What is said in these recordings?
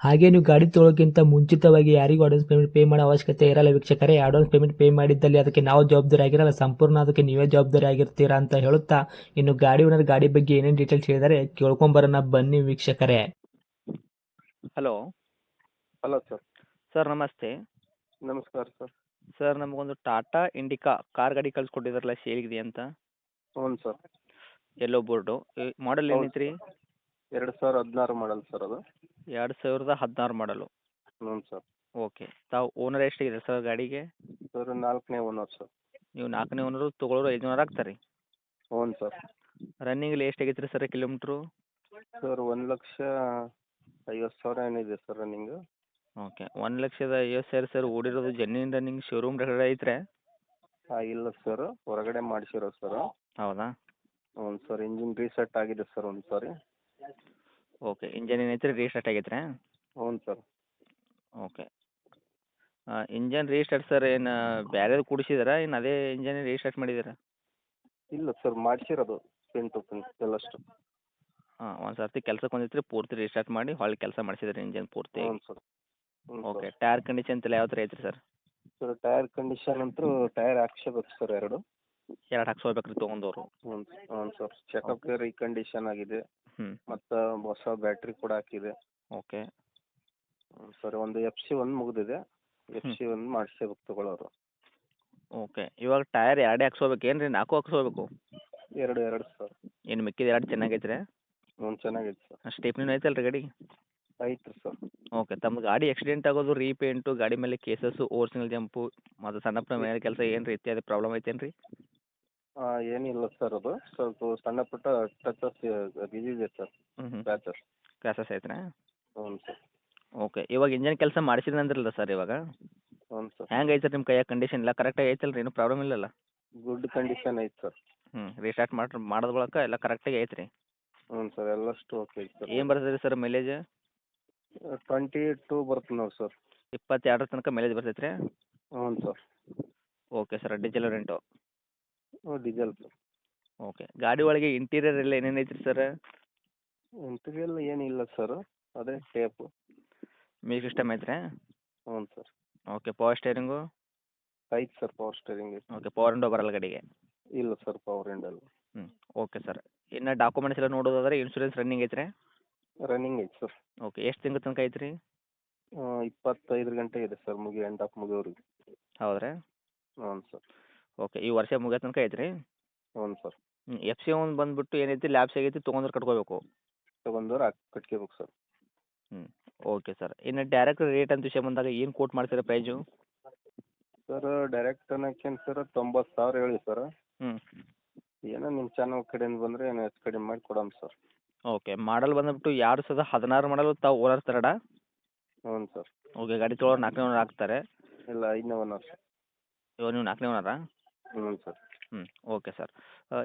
ಹಾಗೆ ನೀವು ಗಾಡಿ ತೊಳೋಕ್ಕಿಂತ ಮುಂಚಿತವಾಗಿ ಯಾರಿಗೂ ಅಡ್ವಾನ್ಸ್ ಪೇಮೆಂಟ್ ಪೇ ಮಾಡೋ ಅವಶ್ಯಕತೆ ಇರಲ್ಲ ವೀಕ್ಷಕರೇ. ಅಡ್ವಾನ್ಸ್ ಪೇಮೆಂಟ್ ಪೇ ಮಾಡಿದ್ದಲ್ಲಿ ಅದಕ್ಕೆ ನಾವು ಜವಾಬ್ದಾರಿ ಆಗಿರಲ್ಲ. ಸಂಪೂರ್ಣ ಅದಕ್ಕೆ ನೀವೇ ಜವಾಬ್ದಾರಿ ಆಗಿರ್ತೀರಾ ಅಂತ ಹೇಳುತ್ತಾ ಇನ್ನು ಗಾಡಿ ಓನರ್ ಗಾಡಿ ಬಗ್ಗೆ ಏನೇನು ಡೀಟೇಲ್ಸ್ ಹೇಳಿದರೆ ಕೇಳ್ಕೊಂಬರೋಣ ಬನ್ನಿ ವೀಕ್ಷಕರೇ. ಹಲೋ ಹಲೋ ಸರ್ ಸರ್ ನಮಸ್ತೆ. ನಮಸ್ಕಾರ ಸರ್ ಸರ್ ನಮಗೊಂದು ಟಾಟಾ ಇಂಡಿಕಾ ಕಾರ್ ಗಾಡಿ ಕಳ್ಸಿಕೊಟ್ಟಿದ್ರಲ್ಲ ಸೇಲ್ಗಿದೆ ಅಂತ ಹ್ಞೂ ಸರ್ ಎಲ್ಲೋ ಬೋರ್ಡು ಮಾಡಲ್ ಏನೈತ್ರಿ? ಎರಡು ಸಾವಿರ ಹದಿನಾರು ಮಾಡಲ್ ಸರ್ ಅದು. ಎರಡು ಸಾವಿರದ ಹದಿನಾರು ಮಾಡಲು ಹ್ಞೂ ಸರ್ ಓಕೆ. ತಾವು ಓನರ್ ಎಷ್ಟಿದೆ ಸರ್ ಗಾಡಿಗೆ? ಸರ್ ನಾಲ್ಕನೇ ಓನರ್ ಸರ್ ನೀವು ನಾಲ್ಕನೇ ಓನರು ತೊಗೊಳೋರು ಐದು ನೂರು ಆಗ್ತಾರೆ. ಹ್ಞೂ ಸರ್ ರನ್ನಿಂಗ್ ಎಷ್ಟು ಆಗೈತೆ ರೀ ಸರ್ ಕಿಲೋಮೀಟ್ರು ಸರ್ ಒಂದು ಲಕ್ಷ ಐವತ್ತು ಸಾವಿರ ಏನಿದೆ ಸರ್ ರನ್ನಿಂಗು ಓಕೆ. ಒಂದು ಲಕ್ಷದ ಐವತ್ತು ಸಾವಿರ ಸರ್ ಓಡಿರೋದು ಜೆನ್ಯೂನ್ ರನ್ನಿಂಗ್ ಶೋರೂಮ್ ರೆಕಾರ್ಡ್ ಐತ್ರೆ? ಹಾಂ ಇಲ್ಲ ಸರ್ ಹೊರಗಡೆ ಮಾಡಿಸಿರೋ ಸರ್ ಹೌದಾ? ಹ್ಞೂ ಸರ್ ಇಂಜಿನ್ ರೀಸೆಟ್ ಆಗಿದೆ ಸರ್ ಒಂದು ಸಾರಿ ಓಕೆ ಇಂಜನ್ ಏನೈತೆ ರೀಸ್ಟಾರ್ಟ್ ಆಗೈತ್ರಾ? ಹ್ಞೂ sir. Okay engine restart sir ಏನು ಬೇರೆದು ಕೂಡಿಸಿದಾರಾ? ಏನು ಅದೇ ಇಂಜನ್ ರೀಸ್ಟಾರ್ಟ್ ಮಾಡಿದ್ದೀರಾ ಇಲ್ಲ ಸರ್ ಮಾಡಿಸಿರೋದು ಸ್ಪಿನ್ ಟು ಎಲ್ಲಷ್ಟು. ಹಾಂ ಒಂದು ಸರ್ತಿ ಕೆಲ್ಸಕ್ಕೆ ಬಂದಿತ್ತು ರೀ ಪೂರ್ತಿ ರೀಸ್ಟಾರ್ಟ್ ಮಾಡಿ ಹೊಳ್ಳಿ ಕೆಲಸ ಮಾಡಿಸಿದ್ರಿ ಇಂಜನ್ ಪೂರ್ತಿ. ಹ್ಞೂ ಸರ್. ಹ್ಞೂ ಓಕೆ ಟೈರ್ ಕಂಡೀಷನ್ ಎಲ್ಲ ಯಾವ ಥರ ಐತ್ರಿ ಸರ್? ಸರ್ ಟೈರ್ ಕಂಡೀಷನ್ ಅಂತೂ ಟೈರ್ ಹಾಕ್ಸಬೇಕು ಸರ್ ಎರಡು. ಎರಡು ಹಾಕ್ಸ್ಕೋಬೇಕ್ರಿ ತೊಗೊಂಡವ್ರು ಹ್ಞೂ ಹ್ಞೂ ಸರ್. ಚೆಕಪ್ ರೀಕಂಡೀಷನ್ ಆಗಿದೆ. ಮತ್ತ ಮತ್ತು ಹೊಸ ಬ್ಯಾಟ್ರಿ ಕೂಡ ಹಾಕಿದೆ. ಓಕೆ ಸರ್ ಒಂದು ಎಫ್ ಸಿ ಒಂದು ಮುಗಿದಿದೆ. ಎಫ್ ಸಿ ಒಂದು ಮಾಡಿಸ್ಬೇಕು ತಗೊಳ್ಳೋರು ಓಕೆ ಇವಾಗ ಟೈರ್ ಎರಡೇ ಹಾಕ್ಸ್ಕೋಬೇಕು. ಏನು ರೀ ನಾಲ್ಕು ಹಾಕ್ಸ್ಕೋಬೇಕು? ಎರಡು ಎರಡು ಸರ್. ಏನು ಮಿಕ್ಕಿದ ಎರಡು ಚೆನ್ನಾಗೈತೆ ರೀ ಹ್ಞೂ ಚೆನ್ನಾಗೈತೆ ಸರ್. ಸ್ಟೇಪ್ನಿನೂ ಐತಲ್ಲ ರೀ ಗಾಡಿ? ಐತ್ರಿ ಸರ್. ಓಕೆ ತಮ್ಮ ಗಾಡಿ ಆಕ್ಸಿಡೆಂಟ್ ಆಗೋದು ರೀಪೇಂಟು ಗಾಡಿ ಮೇಲೆ ಕೇಸಸ್ಸು ಓರ್ಜಿನಲ್ ಜಂಪು ಮತ್ತು ಸಣ್ಣ ಪುಟ್ಟ ಮೇಲೆ ಕೆಲಸ ಏನು ರೀ ಇತ್ಯಾದಿ ಪ್ರಾಬ್ಲಮ್ ಐತೇನು ರೀ ಹಾಂ ಏನಿಲ್ಲ ಸರ್ ಅದು. ಸ್ವಲ್ಪ ಸಣ್ಣ ಪುಟ್ಟ ಟಚಸ್ ಇತ್ತು ಸರ್ ಹ್ಞೂ ಹ್ಞೂ ಪ್ಯಾಚಸ್ ಕ್ಲಾಸಸ್ ಐತ್ರಾ ಹ್ಞೂ ಸರ್ ಓಕೆ ಇವಾಗ ಇಂಜನ್ ಕೆಲಸ ಮಾಡಿಸಿದ್ರಿ ಅಂದ್ರಲ್ಲ ಸರ್ ಇವಾಗ? ಹ್ಞೂ ಸರ್ ಹೆಂಗೆ ಐತೆ ನಿಮ್ಮ ಕೈಯಾಗ ಕಂಡೀಷನ್ ಎಲ್ಲ ಕರೆಕ್ಟಾಗಿ ಐತಲ್ಲ ಏನು ಪ್ರಾಬ್ಲಮ್ ಇಲ್ಲಲ್ಲ? ಗುಡ್ ಕಂಡೀಷನ್ ಐತೆ ಸರ್ ಹ್ಞೂ ರೀಸ್ಟಾರ್ಟ್ ಮಾಡಿ ಮಾಡಿದ ಬಳಕ ಎಲ್ಲ ಕರೆಕ್ಟಾಗಿ ಐತೆ ರೀ ಹ್ಞೂ ಸರ್ ಎಲ್ಲಷ್ಟು ಓಕೆ ಐತೆ ಸರ್ ಏನು ಬರ್ತದೆ ರೀ ಸರ್ ಮೈಲೇಜ್ ಟ್ವೆಂಟಿ ಟೂ ಬರುತ್ತೆ ನೋಡಿ ಸರ್ ಇಪ್ಪತ್ತೆರಡರ ತನಕ ಮೈಲೇಜ್ ಬರ್ತೈತೆ ರೀ ಹ್ಞೂ ಸರ್ ಓಕೆ ಸರ್ ಡೀಸೆಲ್ ರೆಂಟು ಡೀಸೆಲ್ ಸರ್ ಓಕೆ ಗಾಡಿ ಒಳಗೆ ಇಂಟೀರಿಯರ್ ಎಲ್ಲ ಏನೇನು ಐತ್ರಿ ಸರ್ ಇಂಟೀರಿಯಲ್ ಏನಿಲ್ಲ ಸರ್ ಅದೇ ಟೇಪು ಮ್ಯೂಸಿಕ್ ಸಿಸ್ಟಮ್ ಐತ್ರಿ? ಹ್ಞೂ ಸರ್ ಓಕೆ ಪವರ್ ಸ್ಟೇರಿಂಗು ಐತೆ sir power steering okay power window ಬರಲ್ಲ ಗಾಡಿಗೆ? ಇಲ್ಲ ಸರ್ ಪವರ್ ಇಂಡಲ್ ಹ್ಞೂ ಓಕೆ ಸರ್ ಇನ್ನು ಡಾಕ್ಯುಮೆಂಟ್ಸ್ ಎಲ್ಲ ನೋಡೋದಾದ್ರೆ ಇನ್ಶೂರೆನ್ಸ್ ರನ್ನಿಂಗ್ ಐತ್ರಿ? ರನ್ನಿಂಗ್ ಐತೆ ಸರ್ ಓಕೆ ಎಷ್ಟು ತಿಂಗಳ ತನಕ ಐತ್ರಿ? ಇಪ್ಪತ್ತೈದು ಗಂಟೆ ಇದೆ ಸರ್ ಮುಗಿ ಎಂಡ್ ಆಫ್ ಮುಗಿಯೋರಿಗೆ ಹೌದ್ರಾ? ಹ್ಞೂ ಸರ್ ಓಕೆ ಈ ವರ್ಷ ಮುಗಿಯೋ ತನಕ ಐತ್ರಿ? ಹ್ಞೂ ಸರ್. ಹ್ಞೂ ಎಫ್ ಸಿ ಒಂದು ಬಂದುಬಿಟ್ಟು ಏನೈತಿ ಲ್ಯಾಬ್ಸ್ ಆಗೈತಿ ತೊಗೊಂಡ್ರೆ ಕಟ್ಕೋಬೇಕು? ತಗೊಂಡವ್ರು ಹಾಕಿ ಕಟ್ಕೋಬೇಕು ಸರ್. Okay sir. ಇನ್ನು ಡೈರೆಕ್ಟ್ ರೇಟ್ ಅಂತ ವಿಷಯ ಬಂದಾಗ ಏನು ಕೋಟ್ ಮಾಡ್ತೀರಾ ಪ್ರೈಜು ಸರ್ ಡೈರೆಕ್ಟ್ ಅನ್ನೋಕ್ಕೇನು ಸರ್ ತೊಂಬತ್ತು ಸಾವಿರ ಹೇಳಿ ಸರ್. ಹ್ಞೂ ಏನೋ ನಿಮ್ಮ ಚಾನಲ್ ಕಡೆಯಿಂದ ಬಂದರೆ ಏನು ಹೆಚ್ಚು ಕಡಿಮೆ ಮಾಡಿ ಕೊಡೋಣ ಸರ್. ಓಕೆ ಮಾಡಲ್ ಬಂದ್ಬಿಟ್ಟು ಯಾರು ಸದ ಹದಿನಾರು ಮಾಡಲ್ ತಾವು ಓನರ್ ತರಡ ಹ್ಞೂ ಸರ್. ಓಕೆ ಗಾಡಿ ತೊಳೋರು ನಾಲ್ಕನೇ ಓನರ್ ಹಾಕ್ತಾರೆ ಇಲ್ಲ ಐದನೇ ಒನ್ ಸರ್ ಇವಾಗ ನೀವು ನಾಲ್ಕನೇ ಓನರಾ ಹ್ಞೂ ಸರ್. ಹ್ಞೂ ಓಕೆ ಸರ್.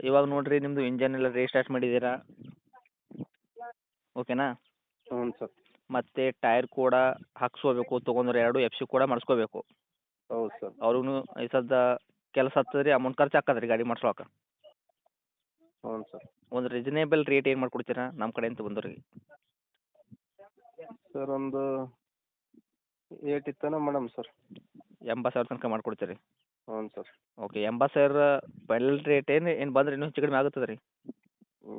ಇವಾಗ ನೋಡಿರಿ ನಿಮ್ಮದು ಇಂಜನ್ ಎಲ್ಲ ರೀಸ್ಟಾರ್ಟ್ ಮಾಡಿದ್ದೀರಾ? ಓಕೆನಾ? ಹ್ಞೂ ಸರ್. ಮತ್ತು ಟೈರ್ ಕೂಡ ಹಾಕ್ಸ್ಕೋಬೇಕು ತೊಗೊಂಡ್ರೆ ಎರಡು ಎಫ್ ಸಿ ಕೂಡ ಮಾಡಿಸ್ಕೋಬೇಕು. ಹೌದು ಸರ್. ಅವ್ರಿಗೂ ಈ ಸದ್ದ ಕೆಲಸ ಹತ್ತದ್ರಿ ರೀ ಅಮೌಂಟ್ ಖರ್ಚು ಹಾಕದ್ರಿ ಗಾಡಿ ಮಾಡ್ಸ್ಕೊಳಕ್ಕೆ ಹ್ಞೂ ಸರ್. ಒಂದು ರೀಸನೇಬಲ್ ರೇಟ್ ಏನು ಮಾಡ್ಕೊಡ್ತೀರಾ ನಮ್ಮ ಕಡೆಯಿಂದ ಬಂದವ್ರಿಗೆ ಸರ್ ಒಂದು ಏಟ್ ಇತ್ತನ ಮೇಡಮ್ ಸರ್. ಎಂಬತ್ತು ಸಾವಿರ ತನಕ ಮಾಡ್ಕೊಡ್ತೀರಿ. ಹ್ಞೂ ಸರ್. ಓಕೆ ಎಂಬತ್ತು ಸಾವಿರ ಫೈನಲ್ ರೇಟ್ ಏನು ಏನು ಬಂದ್ರೆ ಇನ್ನೂ ಹೆಚ್ಚು ಕಡಿಮೆ ಆಗುತ್ತದೆ ರೀ?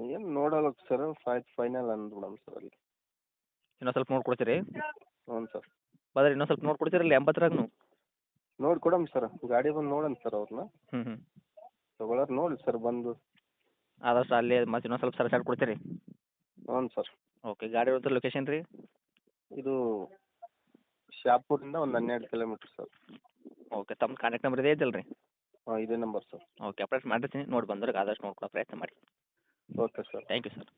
ಏನು ನೋಡಲ್ಲ ಸರ್ ಫೈ ಫೈನಲ್ ಅಂದ್ಬಿಡಮ್ ಸರ್ ಅಲ್ಲಿ. ಇನ್ನೊಂದು ಸ್ವಲ್ಪ ನೋಡ್ಕೊಡ್ತೀರಿ ಹ್ಞೂ ಸರ್. ಬಂದ್ರೆ ಇನ್ನೊಂದು ಸ್ವಲ್ಪ ನೋಡ್ಕೊಡ್ತೀರಲ್ಲ ಎಂಬತ್ತರಾಗೂ ನೋಡಿ ಕೊಡಮ್ ಸರ್ ಗಾಡಿ ಬಂದು ನೋಡೋಣ ಸರ್ ಅವ್ರನ್ನ ಹ್ಞೂ ಹ್ಞೂ ತಗೊಳ್ಳೋರು ನೋಡಿ ಸರ್ ಬಂದು. ಆದಷ್ಟು ಅಲ್ಲಿ ಮತ್ತೆ ಇನ್ನೊಂದು ಸ್ವಲ್ಪ ಸರ್ಚಾಟ್ ಕೊಡ್ತೀರಿ? ಹ್ಞೂ ಸರ್. ಓಕೆ ಗಾಡಿ ಇರೋದು ಲೊಕೇಶನ್ ರೀ? ಇದು ಶಾಪುರಿಂದ ಒಂದು ಹನ್ನೆರಡು ಕಿಲೋಮೀಟ್ರ್ ಸರ್. ತಮ್ಮ ಕಾಂಟ್ಯಾಕ್ಟ್ ನಂಬರ್ ಇದೆ ಐತಲ್ಲ ರೀ ಹಾಂ ಇದೇ ನಂಬರ್ ಸರ್ ಓಕೆ ಅಪ್ಡೇಟ್ ಮಾಡಿರ್ತೀನಿ ನೋಡಿ ಬಂದವ್ರಿಗೆ ಆದಷ್ಟು ನೋಡ್ಕೊಳ್ಳೋ ಪ್ರಯತ್ನ ಮಾಡಿ. Okay sir thank you sir